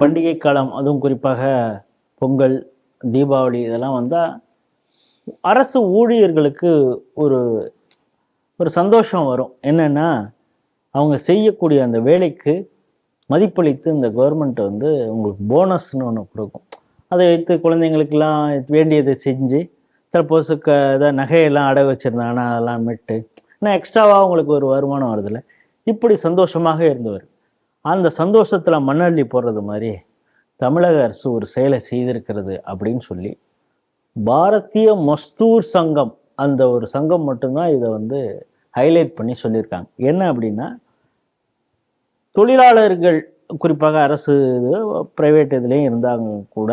பண்டிகை காலம் அதுவும் குறிப்பாக பொங்கல் தீபாவளி இதெல்லாம் வந்தால் அரசு ஊழியர்களுக்கு ஒரு ஒரு சந்தோஷம் வரும். என்னென்னா அவங்க செய்யக்கூடிய அந்த வேலைக்கு மதிப்பளித்து இந்த கவர்மெண்ட் வந்து உங்களுக்கு போனஸ்னு ஒன்று கொடுக்கும். அதை வைத்து குழந்தைங்களுக்கெல்லாம் வேண்டியதை செஞ்சு சப்போஸ் க இதை நகையெல்லாம் அடகு வச்சுருந்தாங்கன்னா அதெல்லாம் மீட்டு ஏன்னா எக்ஸ்ட்ராவாக அவங்களுக்கு ஒரு வருமானம் வருதில்ல. இப்படி சந்தோஷமாக இருந்தவர் அந்த சந்தோஷத்தில் மண்ணள்ளி போடுறது மாதிரி தமிழக அரசு ஒரு செயலை செய்திருக்கிறது அப்படின்னு சொல்லி பாரதிய மஸ்தூர் சங்கம் அந்த ஒரு சங்கம் மட்டும்தான் இதை வந்து ஹைலைட் பண்ணி சொல்லியிருக்காங்க. என்ன அப்படின்னா தொழிலாளர்கள் குறிப்பாக அரசு இது ப்ரைவேட் இதுலேயும் இருந்தாங்க கூட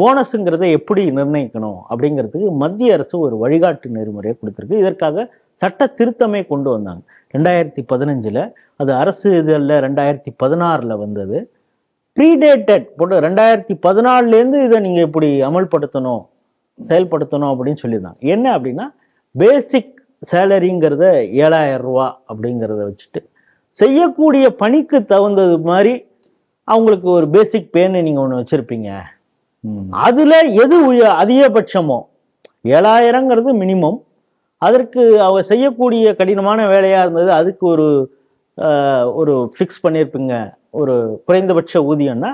போனஸுங்கிறத எப்படி நிர்ணயிக்கணும் அப்படிங்கிறதுக்கு மத்திய அரசு ஒரு வழிகாட்டு நெறிமுறையை கொடுத்துருக்கு. இதற்காக சட்ட திருத்தமே கொண்டு வந்தாங்க. ரெண்டாயிரத்தி பதினஞ்சில் அது அரசு இதழில் ரெண்டாயிரத்தி பதினாறில் வந்தது. ப்ரீடேட்டட் போட்டு ரெண்டாயிரத்தி பதினாலுலேருந்து இதை நீங்கள் இப்படி அமல்படுத்தணும் செயல்படுத்தணும் அப்படின்னு சொல்லியிருந்தாங்க. என்ன அப்படின்னா பேசிக் சேலரிங்கிறத ஏழாயிரம் ரூபா அப்படிங்கிறத வச்சுட்டு செய்யக்கூடிய பணிக்கு தகுந்தது மாதிரி அவங்களுக்கு ஒரு பேசிக் பேன்னு நீங்கள் ஒன்று வச்சுருப்பீங்க. அதில் எது உய அதிகபட்சமோ ஏழாயிரங்கிறது மினிமம். அதற்கு அவ செய்யக்கூடிய கடினமான வேலையாக இருந்தது அதுக்கு ஒரு ஒரு ஃபிக்ஸ் பண்ணியிருப்பீங்க ஒரு குறைந்தபட்ச ஊதியம்னா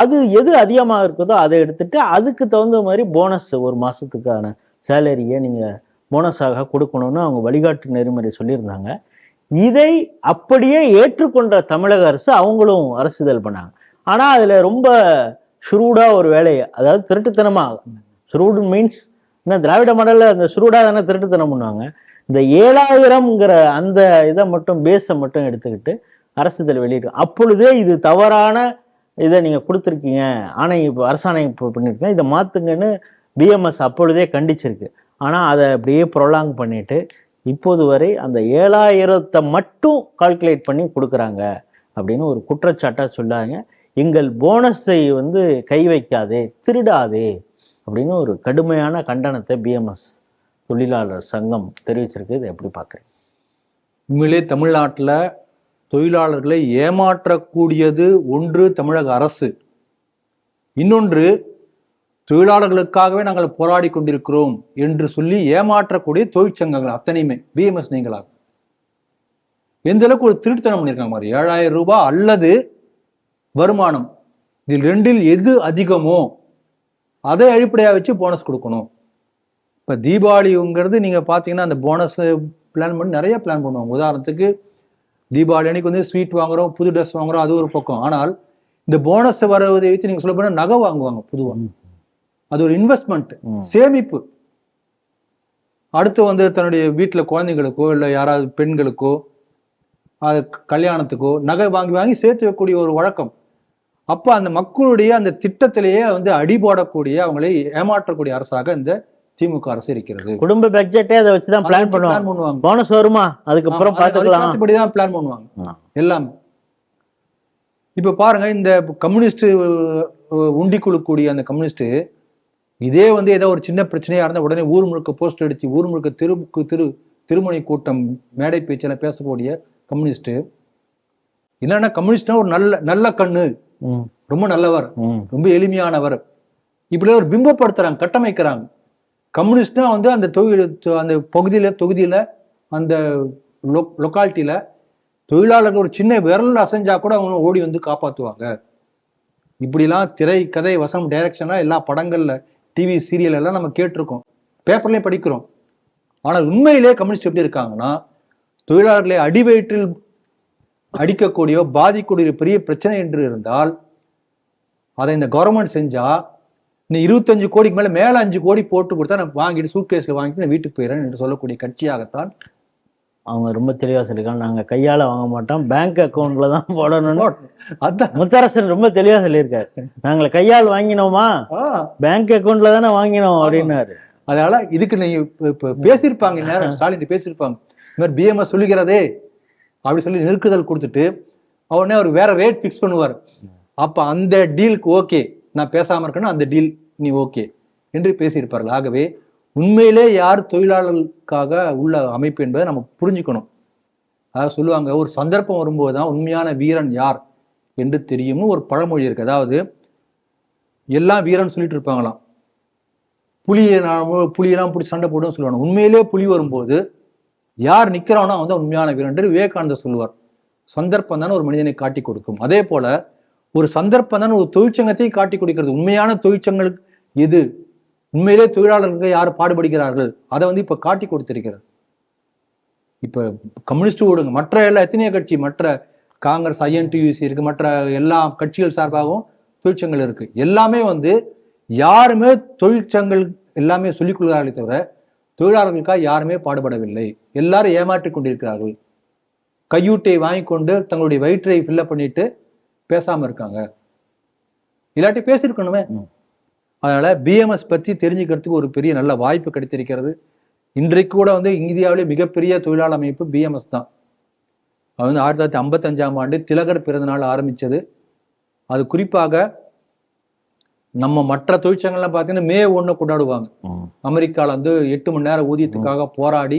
அது எது அதிகமாக இருக்குதோ அதை எடுத்துட்டு அதுக்கு தகுந்த மாதிரி போனஸ் ஒரு மாதத்துக்கான சேலரியை நீங்கள் போனஸாக கொடுக்கணும்னு அவங்க வழிகாட்டு நெறிமுறை சொல்லியிருந்தாங்க. இதை அப்படியே ஏற்றுக்கொண்ட தமிழக அரசு அவங்களும் அரசுதல் பண்ணாங்க. ஆனால் அதில் ரொம்ப ஷுரூடாக ஒரு வேலையை அதாவது திருட்டுத்தனமாக ஷுரூடு மீன்ஸ் இந்த திராவிட மாடலில் அந்த ஷுரூடாக தானே திருட்டுத்தனம் பண்ணுவாங்க இந்த ஏழாயிரம்ங்கிற அந்த இதை மட்டும் பேஸை மட்டும் எடுத்துக்கிட்டு அரசு இதில் வெளியிடும் அப்பொழுதே இது தவறான இதை நீங்கள் கொடுத்துருக்கீங்க ஆணை இப்போ அரசாணை இப்போ பண்ணியிருக்கீங்க இதை மாற்றுங்கன்னு பிஎம்எஸ் அப்பொழுதே கண்டிச்சிருக்கு. ஆனால் அதை அப்படியே ப்ரொலாங் பண்ணிட்டு இப்போது வரை அந்த ஏழாயிரத்தை மட்டும் கால்குலேட் பண்ணி கொடுக்குறாங்க அப்படின்னு ஒரு குற்றச்சாட்டாக சொல்லாங்க எங்கள் போனஸை வந்து கை வைக்காதே திருடாதே அப்படின்னு ஒரு கடுமையான கண்டனத்தை பிஎம்எஸ் தொழிலாளர் சங்கம் தெரிவிச்சிருக்கு. இதை எப்படி பார்க்குறேன் உண்மையிலே தமிழ்நாட்டில் தொழிலாளர்களை ஏமாற்றக்கூடியது ஒன்று தமிழக அரசு. இன்னொன்று தொழிலாளர்களுக்காகவே நாங்கள் போராடி கொண்டிருக்கிறோம் என்று சொல்லி ஏமாற்றக்கூடிய தொழிற்சங்கங்கள் அத்தனையுமே. பிஎம்எஸ் நீங்களாக. எந்த அளவுக்கு ஒரு திருட்டுத்தனம் பண்ணியிருக்காங்க மாதிரி ஏழாயிரம் ரூபாய் அல்லது வருமானம். இதில் ரெண்டில் எது அதிகமோ அதை அடிப்படையாக வச்சு போனஸ் கொடுக்கணும். இப்போ தீபாவளிங்கிறது நீங்கள் பார்த்தீங்கன்னா அந்த போனஸ் பிளான் பண்ணி நிறைய பிளான் பண்ணுவாங்க. உதாரணத்துக்கு தீபாவளி அன்னைக்கு வந்து ஸ்வீட் வாங்குறோம் புது ட்ரெஸ் வாங்குறோம் அது ஒரு பக்கம். ஆனால் இந்த போனஸ் வரதை வச்சு நீங்கள் சொல்ல போனால் நகை வாங்குவாங்க பொதுவாக அது ஒரு இன்வெஸ்ட்மெண்ட். சேமிப்பு. அடுத்து வந்து தன்னுடைய வீட்டில் குழந்தைங்களுக்கோ இல்லை யாராவது பெண்களுக்கோ அது கல்யாணத்துக்கோ நகை வாங்கி வாங்கி சேர்த்து வைக்கக்கூடிய ஒரு வழக்கம். அப்போ அந்த மக்களுடைய அந்த திட்டத்திலேயே வந்து அடிபோடக்கூடிய அவங்களை ஏமாற்றக்கூடிய அரசாக இந்த திமுக அரசு இருக்கிறது. குடும்ப பட்ஜெட்டே அதை வச்சு தான் பிளான் பண்ணுவாங்க. போனஸ் வருமா? அதுக்கப்புறம் பார்த்துக்கலாம். ஏத்தபடிதான் பிளான் பண்ணுவாங்க. எல்லாமே. இப்ப பாருங்க இந்த கம்யூனிஸ்ட் உண்டி குழுக்கூடிய அந்த கம்யூனிஸ்ட் இதே வந்து ஏதோ ஒரு சின்ன பிரச்சனையா இருந்தா உடனே ஊர் முழுக்க போஸ்ட் அடிச்சு ஊர் முழுக்க திரு திரு திருமணி கூட்டம் மேடை பேச்சில் பேசக்கூடிய கம்யூனிஸ்ட். என்னன்னா கம்யூனிஸ்ட்னா ஒரு நல்ல நல்ல கண்ணு. ரொம்ப நல்லவர். ரொம்ப எளிமையானவர். இப்படி ஒரு பிம்பப்படுத்துறாங்க கட்டமைக்கிறாங்க. கம்யூனிஸ்ட்னா வந்து அந்த தொகுதி அந்த பகுதியில தொகுதியில அந்த லொக்காலிட்டியில தொழிலாளர்கள் ஒரு சின்ன விரல் அசைஞ்சா கூட அவங்க ஓடி வந்து காப்பாத்துவாங்க. இப்படிலாம் திரை கதை வசனம் டைரக்ஷனா எல்லா படங்கள்ல டிவி சீரியல் எல்லாம் நம்ம கேட்டிருக்கோம். பேப்பர்லயும் படிக்கிறோம். ஆனால் உண்மையிலே கம்யூனிஸ்ட் எப்படி இருக்காங்கன்னா தொழிலாளர்களை அடிவயிற்றில் அடிக்கக்கூடிய பாதிக்கக்கூடிய பெரிய பிரச்சனை என்று இருந்தால் அதை இந்த கவர்மெண்ட் செஞ்சா இந்த இருபத்தஞ்சு கோடிக்கு மேல மேல அஞ்சு கோடி போட்டு கொடுத்தா நான் வாங்கிட்டு சூட்கேஸ்ல வாங்கிட்டு நான் வீட்டுக்கு போயிடுறேன் என்று சொல்லக்கூடிய கட்சியாகத்தான் அவங்க ரொம்ப தெளிவா சொல்லியிருக்காங்க. நாங்க கையால வாங்க மாட்டோம். பேங்க் அக்கவுண்ட்ல தான் போடணும்னு அதான். முத்தரசன் ரொம்ப தெளிவா சொல்லியிருக்காரு. நாங்களை கையால் வாங்கினோமா? பேங்க் அக்கவுண்ட்ல தானே வாங்கினோம் அப்படின்னாரு. அதனால இதுக்கு நீங்க பேசியிருப்பாங்க நேரம் ஸ்டாலின் பேசியிருப்பாங்க. இந்த மாதிரி பிஎம்எஸ் சொல்லுகிறதே அப்படி சொல்லி நெருக்குதல் கொடுத்துட்டு உடனே அவர் வேற ரேட் ஃபிக்ஸ் பண்ணுவார். அப்போ அந்த டீலுக்கு ஓகே நான் பேசாமல் இருக்கேன்னா அந்த டீல் நீ ஓகே என்று பேசியிருப்பார்கள். ஆகவே உண்மையிலே யார் தொழிலாளர்களுக்காக உள்ள அமைப்பு என்பதை நம்ம புரிஞ்சுக்கணும். அதாவது சொல்லுவாங்க ஒரு சந்தர்ப்பம் வரும்போது தான் உண்மையான வீரன் யார் என்று தெரியும்னு ஒரு பழமொழி இருக்கு. அதாவது எல்லாம் வீரன் சொல்லிட்டு இருப்பாங்களாம். புலியை நான் புலியெல்லாம் பிடிச்சி சண்டை போடுன்னு சொல்லுவாங்க. உண்மையிலே புலி வரும்போது யார் நிற்கிறானோ அவன் தான் உண்மையான வீரன் என்று விவேகானந்தர் சொல்லுவார். சந்தர்ப்பம் தானே ஒரு மனிதனை காட்டி கொடுக்கும். அதே போல ஒரு சந்தர்ப்பம் தானே ஒரு தொழிற்சங்கத்தை காட்டி கொடுக்கிறது. உண்மையான தொழிற்சங்கள் எது? உண்மையிலே தொழிலாளர்களுக்கு யார் பாடுபடுகிறார்கள்? அதை வந்து இப்ப காட்டி கொடுத்திருக்கிறது இப்ப கம்யூனிஸ்ட் ஓடுங்க. மற்ற எல்லா எத்தனையோ கட்சி மற்ற காங்கிரஸ் ஐஎன்டியூசி இருக்கு மற்ற எல்லா கட்சிகள் சார்பாகவும் தொழிற்சங்கள் இருக்கு. எல்லாமே வந்து யாருமே தொழிற்சங்கள் எல்லாமே சொல்லிக் கொள்கிறார்களே தவிர தொழிலாளர்களுக்காக யாருமே பாடுபடவில்லை. எல்லாரும் ஏமாற்றிக் கொண்டிருக்கிறார்கள். கையூட்டை வாங்கி கொண்டு தங்களுடைய வயிற்றை ஃபில்லப் பண்ணிட்டு பேசாம இருக்காங்க. இல்லாட்டி பேசியிருக்கணுமே. அதனால பிஎம்எஸ் பத்தி தெரிஞ்சுக்கிறதுக்கு ஒரு பெரிய நல்ல வாய்ப்பு கிடைத்திருக்கிறது. இன்றைக்கு கூட வந்து இந்தியாவிலே மிகப்பெரிய தொழிலாளர் அமைப்பு பிஎம்எஸ் தான். அது வந்து ஆயிரத்தி தொள்ளாயிரத்தி ஐம்பத்தஞ்சாம் ஆண்டு திலகர் பிறந்த நாள் ஆரம்பிச்சது. அது குறிப்பாக நம்ம மற்ற தொழிற்சங்கங்கள்லாம் பார்த்தீங்கன்னா மே ஒன்று கொண்டாடுவாங்க. ம். அமெரிக்கால வந்து எட்டு மணி நேரம் ஊதியத்துக்காக போராடி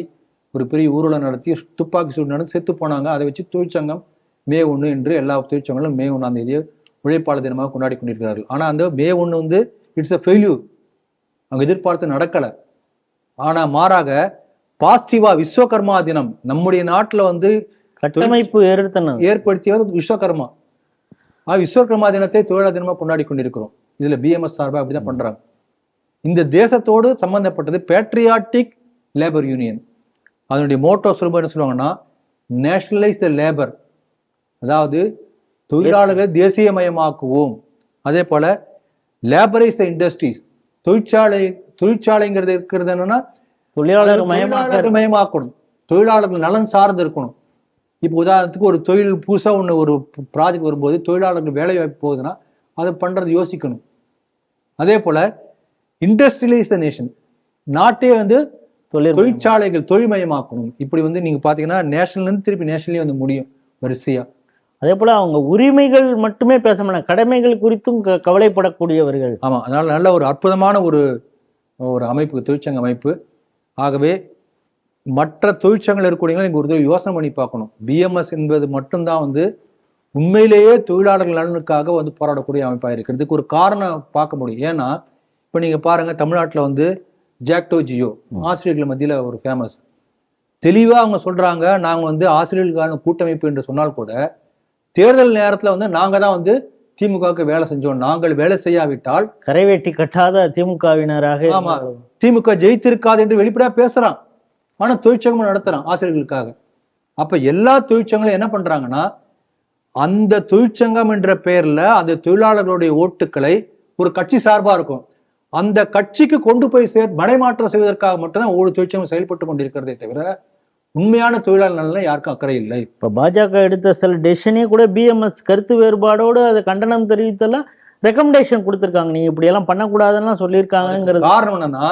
ஒரு பெரிய ஊர்வலம் நடத்தி துப்பாக்கி சூடு நடந்து செத்து போனாங்க. அதை வச்சு தொழிற்சங்கம் மே ஒன்று என்று எல்லா தொழிற்சங்கங்களும் மே ஒன்றாம் தேதியை உழைப்பாளர் தினமாக கொண்டாடி கொண்டிருக்கிறார்கள். ஆனா அந்த மே ஒன்று வந்து இட்ஸ் அ ஃபெயில்யூர் அவங்க எதிர்பார்த்து நடக்கல. ஆனா மாறாக பாசிட்டிவா விஸ்வகர்மா தினம் நம்முடைய நாட்டுல வந்து கட்டமைப்பு ஏற்படுத்தியவர் விஸ்வகர்மா. விஸ்வகர்மா தினத்தை தொழிலாளர் தினமா கொண்டாடி கொண்டிருக்கிறோம். இதுல பிஎம்எஸ் சார்பா அப்படிதான் பண்றாங்க. இந்த தேசத்தோடு சம்பந்தப்பட்டது பேட்ரியாட்டிக் லேபர் யூனியன் அதனுடைய மோட்டோ சொல்லும்போது என்ன சொல்லுவாங்கன்னா நேஷனலைஸ் த லேபர் அதாவது தொழிலாளர்களை தேசியமயமாக்குவோம். அதே போல லேபரைஸ் த இண்டஸ்ட்ரீஸ் தொழிற்சாலை தொழிற்சாலைங்கிறது இருக்கிறது என்னன்னா தொழிலாளர் மயமாக தொழிலாளர் மயமாக்கணும். தொழிலாளர்கள் நலன் சார்ந்து இருக்கணும் இப்போ உதாரணத்துக்கு ஒரு தொழில் புதுசா ஒண்ணு ஒரு ப்ராஜெக்ட் வரும்போது தொழிலாளர்கள் வேலை வாய்ப்பு போகுதுன்னா அதை பண்றது யோசிக்கணும். அதே போல இண்டஸ்ட்ரியலைஸ் த நேஷன் நாட்டே வந்து தொழிற்சாலைகள் தொழில்மயமாக்கணும் இப்படி வந்து நீங்க பாத்தீங்கன்னா நேஷனல் இருந்து திருப்பி நேஷனலே வந்து முடியும் வரிசையா. அதே போல அவங்க உரிமைகள் மட்டுமே பேச மாட்டாங்க. கடமைகள் குறித்தும் கவலைப்படக்கூடியவர்கள். ஆமா அதனால நல்ல ஒரு அற்புதமான ஒரு ஒரு அமைப்பு தொழிற்சங்க அமைப்பு. ஆகவே மற்ற தொழிற்சங்கங்கள் இருக்கக்கூடியவங்க நீங்க ஒரு யோசனை பண்ணி பார்க்கணும். பிஎம்எஸ் என்பது மட்டும்தான் வந்து உண்மையிலேயே தொழிலாளர்கள் நலனுக்காக வந்து போராடக்கூடிய அமைப்பாக இருக்கு இதுக்கு ஒரு காரணம் பார்க்க முடியும். ஏன்னா இப்போ நீங்க பாருங்க தமிழ்நாட்டுல வந்து ஜாக்டோ ஜியோ ஆசிரியர்கள் மத்தியில ஒரு ஃபேமஸ் தெளிவா அவங்க சொல்றாங்க நாங்க வந்து ஆசிரியர்களுக்கான கூட்டமைப்பு என்று சொன்னால் கூட தேர்தல் நேரத்துல வந்து நாங்க தான் வந்து திமுகவுக்கு வேலை செஞ்சோம். நாங்கள் வேலை செய்யாவிட்டால் கரைவேட்டி கட்டாத திமுகவினராக ஆமா. திமுக ஜெயித்திருக்காது என்று வெளிப்படையா பேசுறான். ஆனா தொழிற்சங்கம் நடத்துறான் ஆசிரியர்களுக்காக. அப்ப எல்லா தொழிற்சங்கங்களும் என்ன பண்றாங்கன்னா அந்த தொழிற்சங்கம் என்ற பெயர்ல அந்த தொழிலாளர்களுடைய ஓட்டுக்களை ஒரு கட்சி சார்பா இருக்கும். அந்த கட்சிக்கு கொண்டு போய் சேர் மடைமாற்றம் செய்வதற்காக மட்டும்தான் ஒவ்வொரு தொழிற்சங்கம் செயல்பட்டு கொண்டிருக்கிறதே தவிர உண்மையான தொழிலாளர் நலன்ல யாருக்கும் அக்கறை இல்லை. இப்ப பாஜக எடுத்த சில டெசிஷனே கூட பிஎம்எஸ் கருத்து வேறுபாடோடு அதை கண்டனம் தெரிவித்தெல்லாம் ரெக்கமெண்டேஷன் கொடுத்திருக்காங்க. நீங்க இப்படி எல்லாம் பண்ணக்கூடாதுன்னு சொல்லியிருக்காங்கிறது காரணம் என்னன்னா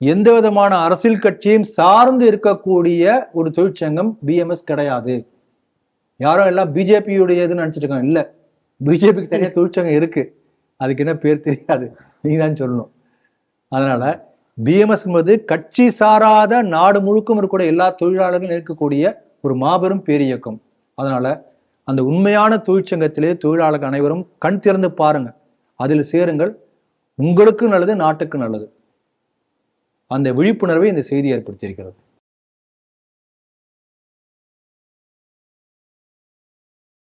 எந்த விதமான அரசியல் கட்சியும் சார்ந்து இருக்கக்கூடிய ஒரு தொழிற்சங்கம் பிஎம்எஸ் கிடையாது. யாரோ எல்லாம் பிஜேபியுடையதுன்னு நினைச்சிட்டு இருக்காங்க. இல்ல பிஜேபிக்கு தனியா தொழிற்சங்கம் இருக்கு. அதுக்கு என்ன பேர் தெரியாது. நீங்க தான் சொல்லணும். அதனால பிஎம்எஸ் என்பது கட்சி சாராத நாடு முழுக்கும் இருக்கக்கூடிய எல்லா தொழிலாளர்களும் இருக்கக்கூடிய ஒரு மாபெரும் பேரியக்கம். அதனால அந்த உண்மையான தொழிற்சங்கத்திலே தொழிலாளர்கள் அனைவரும் கண் திறந்து பாருங்க. அதில் சேருங்கள். உங்களுக்கு நல்லது நாட்டுக்கு நல்லது. அந்த விழிப்புணர்வை இந்த செய்தி ஏற்படுத்தியிருக்கிறது.